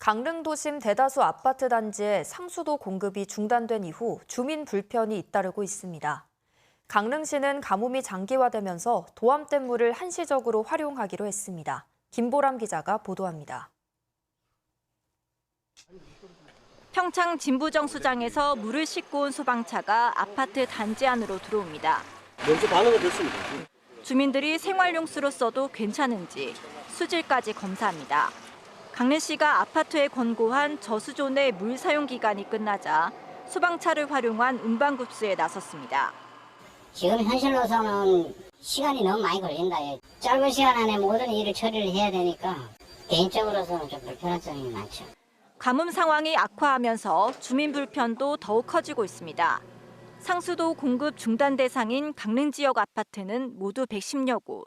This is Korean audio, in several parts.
강릉 도심 대다수 아파트 단지에 상수도 공급이 중단된 이후 주민 불편이 잇따르고 있습니다. 강릉시는 가뭄이 장기화되면서 도암댐 물을 한시적으로 활용하기로 했습니다. 김보람 기자가 보도합니다. 평창 진부정수장에서 물을 싣고 온 소방차가 아파트 단지 안으로 들어옵니다. 먼저 반응을 됐습니다. 주민들이 생활용수로 써도 괜찮은지 수질까지 검사합니다. 강릉시가 아파트에 권고한 저수조 내물 사용 기간이 끝나자 소방차를 활용한 운반급수에 나섰습니다. 지금 현실로서는 시간이 너무 많이 걸린다. 짧은 시간 안에 모든 일을 처리를 해야 되니까 개인적으로서는 좀 불편한 점이 많죠. 가뭄 상황이 악화하면서 주민 불편도 더욱 커지고 있습니다. 상수도 공급 중단 대상인 강릉 지역 아파트는 모두 110여 곳.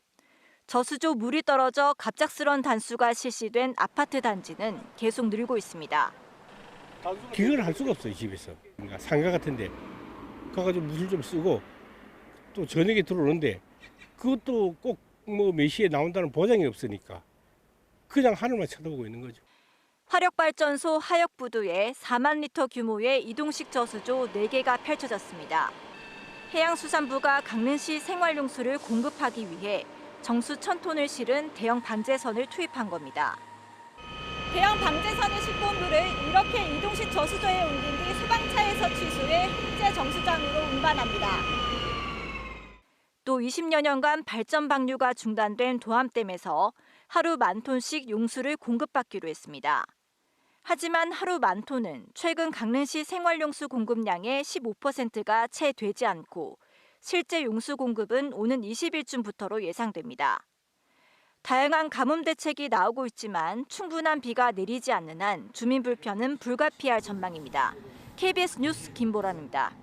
저수조 물이 떨어져 갑작스런 단수가 실시된 아파트 단지는 계속 늘고 있습니다. 기억을 할 수가 없어요 집에서 그러니까 상가 같은데 가가지고 물을 좀 쓰고 또 저녁에 들어오는데 그것도 꼭 뭐 몇 시에 나온다는 보장이 없으니까 그냥 하늘만 쳐다보고 있는 거죠. 화력발전소 하역부두에 4만 리터 규모의 이동식 저수조 4개가 펼쳐졌습니다. 해양수산부가 강릉시 생활용수를 공급하기 위해 정수 1000톤을 실은 대형 방제선을 투입한 겁니다. 대형 방제선을 싣고 온 물을 이렇게 이동식 저수조에 옮긴 뒤 소방차에서 취수해 현재 정수장으로 운반합니다. 또 20여 년간 발전 방류가 중단된 도암댐에서 하루 만 톤씩 용수를 공급받기로 했습니다. 하지만 하루 만 톤은 최근 강릉시 생활용수 공급량의 15%가 채 되지 않고 실제 용수 공급은 오는 20일쯤부터로 예상됩니다. 다양한 가뭄 대책이 나오고 있지만 충분한 비가 내리지 않는 한 주민 불편은 불가피할 전망입니다. KBS 뉴스 김보람입니다.